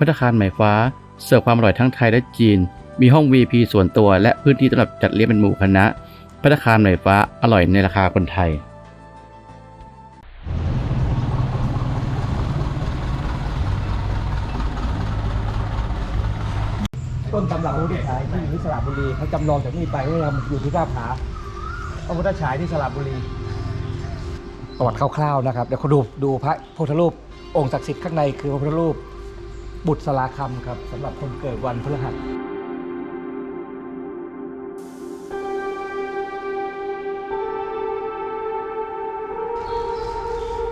พัตตาคารไหม่ฟ้า เสิร์ฟความอร่อยทั้งไทยและจีน มีห้อง VP ส่วนตัวและพื้นที่สำหรับจัดเลี้ยงเป็นหมู่คณะพัตตาคารไหม่ฟ้าอร่อยในราคาคนไทยต้นตำรับพระพุทธฉายที่อยู่ที่สระบุรีเขาจำลองจากนี่ไปให้เราอยู่ที่หน้าผาพระพุทธฉายที่สระบุรีประวัติคร่าวๆนะครับเดี๋ยวเขาดูดูพระพุทธรูปองค์ศักดิ์สิทธิ์ข้างในคือพระพุทธรูป บุตรสลาคำครับสำหรับคนเกิดวันพฤหัส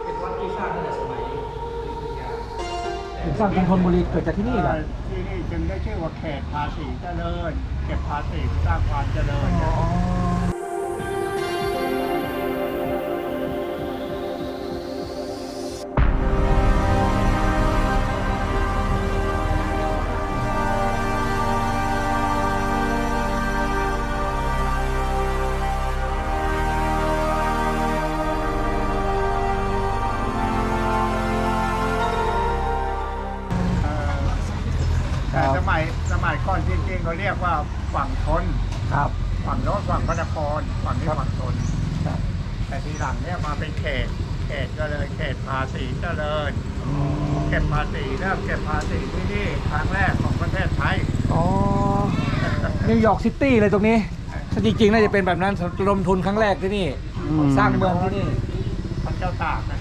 เป็นวัดที่สร้างตั้งแต่สมัยถึงสร้างกรุงธนบุรีเกิดจากที่นี่เหรอที่นี่จึงได้ชื่อว่าเขตภาษีเจริญ เก็บภาษีสร้างความเจริญแต่ เขาเรียกว่าฝั่งทนครับ ฝั่งโน้นฝั่งพระนครฝั่งนี้ฝั่งทนครับ แต่ทีหลังเนี่ยมาเป็นเขตเขตก็เลยเขตภาษีเจริญเก็บภาษีเริ่มเก็บภาษีที่นี่ครั้งแรกของประเทศไทยอ๋อนิวยอร์กซิตี้เลยตรงนี้ถ้าจริงๆน่าจะเป็นแบบนั้นระดมทุนครั้งแรกที่นี่อืมสร้างเมืองที่นี่พระเจ้าตากนะ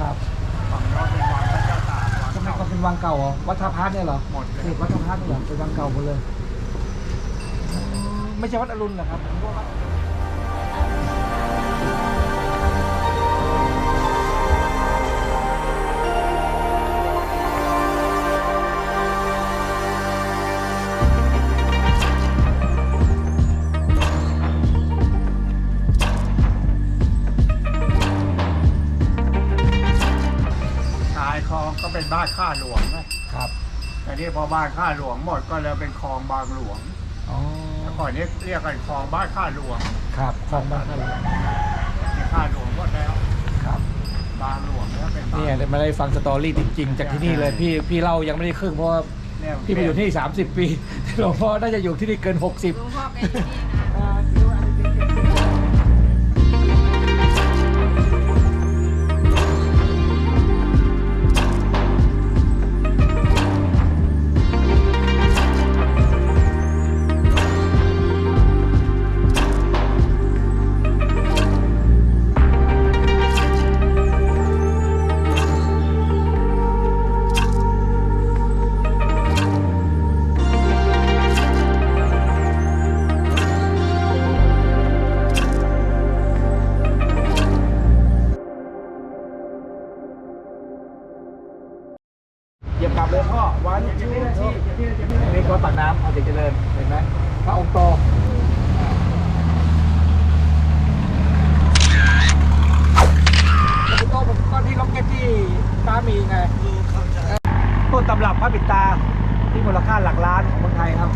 ครับฝั่งโน้น เก่าก่อนเป็นวังเก่าเหรอวัดท่าพระเนี่ยเหรอหมดเลยนี่วัดท่าพระนี่เหรอเป็นวังเก่าหมดเลยอ๋อไม่ใช่วัดอรุณเหรอครับ นี่พอบ้านข้าหลวงหมดก็เลยเป็นคลองบางหลวงอ๋อแต่ก่อนนี้เรียกกันคลองบ้านข้าหลวงครับคลองบ้านท่าหลวงนี่ข้าหลวงหมดแล้วครับบางหลวงแล้วเป็นบางนี่มาได้ฟังสตอรี่จริงๆจากที่นี่เลยพี่พี่เล่ายังไม่ได้ครึ่งเพราะว่าเนี่ยพี่มาอยู่ที่นี่30 ปีหลวงพ่อน่าจะอยู่ที่นี่เกิน 60 หลวงพ่อเป็นที่นี่นะ ยียบกลับเลยพ่อวันที่นี่นาทีอันนี้ก็ตักน้ำเอาเด็กเจริญเห็นไหมพระองค์โตพระองค์โตผมก็ที่ล็อกเก็ตที่ตามีไงต้นตำรับพระปิดตาที่มูลค่าหลักล้านของคนไทยครับ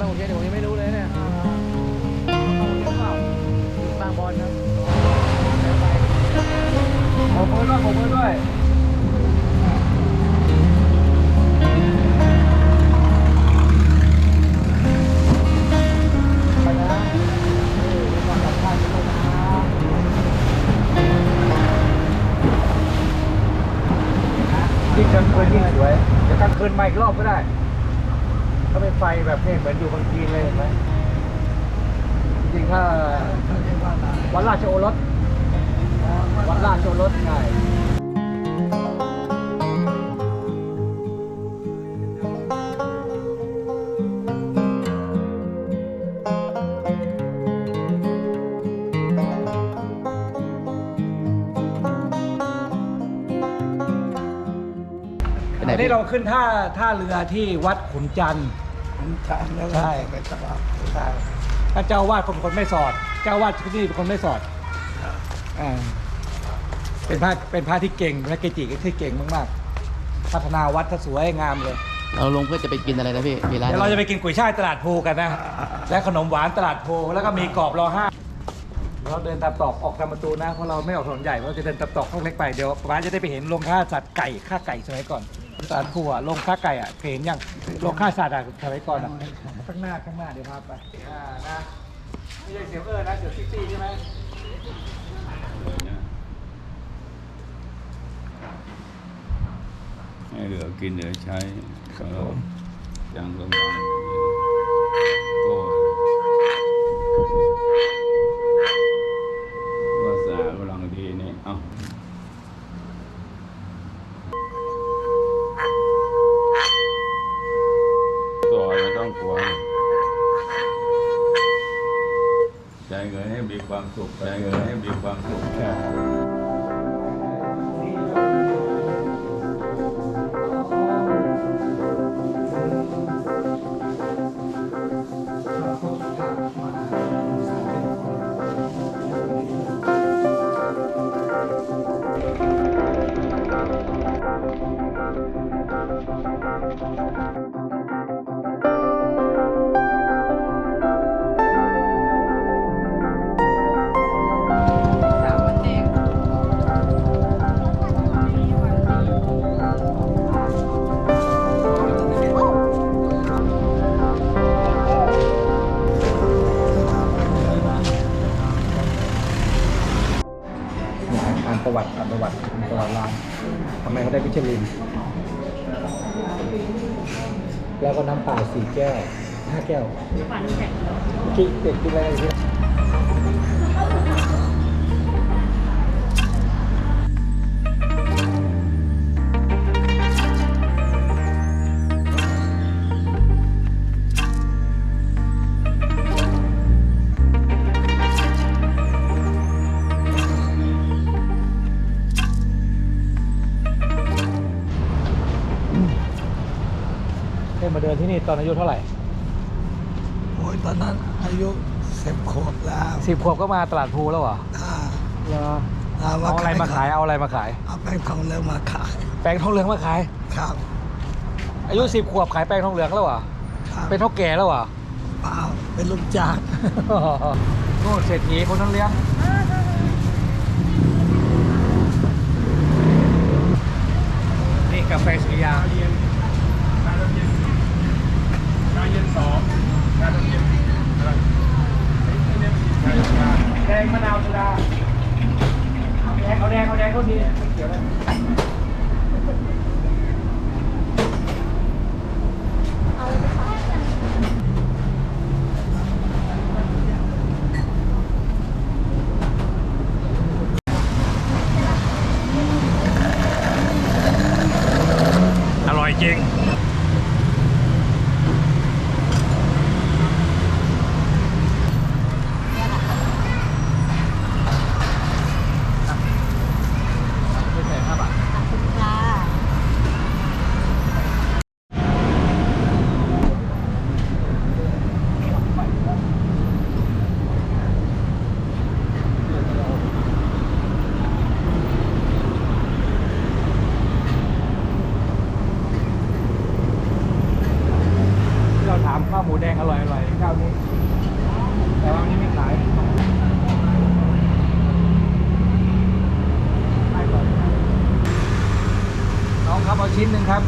บางขุนเทียนผมยังไม่รู้เลยเนี่ยบางบอลนะขอมือด้วยขอมือด้วยไปนะเออมีความสำคัญด้วยนะยิ่งกลางคืนยิ่งสวยเดี๋ยวกลางคืนมาอีกรอบก็ได้ ถ้าเป็นไฟแบบนี้เหมือนอยู่บางทีนเลยเห็นไหมจริงๆถ้าวัดราชโอรส นนี้เราขึ้นท่าท่าเรือที่วัดขุนจันทร์ใช่ใช่ท่านเจ้าอาวาดเป็นคนไม่สอด เจ้าอาวาดที่นี่เป็นคนไม่สอดอ่าเป็นพระเป็นพระที่เก่งพระเกจิที่เก่งมากๆ พัฒนาวัดถ้าสวยงามเลย เราลงเพื่อจะไปกินอะไรนะพี่มีร้านเดี๋ยวเราจะไปกินกุยช่ายตลาดภูกันนะ และขนมหวานตลาดภูแล้วก็มีกรอบรอห้าเราเดินตามตอกออกตามประตูนะเพราะเราไม่ออกถนนใหญ่เราจะเดินตามตอกห้องเล็กไปเดี๋ยวร้านจะได้ไปเห็นโรงฆ่าสัตว์ไก่ฆ่าไก่สมัยก่อน ตลาดภูอะโรงฆ่าไก่อะเคยเห็นยังโรงฆ่าสัตว์อะสมัยก่อนอะข้างหน้าข้างหน้าเดี๋ยวพาไปอ่านะไม่ใช่เสียวเออนะเสียวซิตี้ใช่ไหมให้เหลือกินเหลือใช้ก็ยังสง ให้มีความสุขใจเงินให้มีความสุขแค่ ประวัติอ่านประวัติอ่านประวัติร้านทำไมเขาได้มิชลิน แล้วก็น้ำเปล่าสี่แก้วห้าแก้ว ฝันแข็ง กินเด็กกินอะไรเนี่ย เดินที่นี่ตอนอายุเท่าไหร่โอ้ยตอนนั้นอายุสิบขวบแล้วสิบขวบก็มาตลาดภูแล้วเหรออ่าเหรอเอาเอาอะไรมาขายเอาอะไรมาขาย เอาแป้งทองเหลืองมาขาย แป้งทองเหลืองมาขาย ครับ อายุสิบขวบขายแป้งทองเหลืองแล้วเหรอครับเป็นเท่าแก่แล้วเหรอเปล่าเป็นลูกจ้างโน่นเศรษฐีคนนั้นเลี้ยงนี่กาแฟสุริยา แดงมะนาวโซดาแดงเอาแดงเอาแดงเขาดีไม่เกี่ยวเลย อร่อยจริง ไม่ใช่ห้าบาท ค่ะ ที่เราถามข้าวหมูแดงอร่อยอร่อยข้าวนี้ แต่ว่าวันนี้ไม่ขายให้ก่อนน้องครับเอา ชิ้นหนึ่งครับ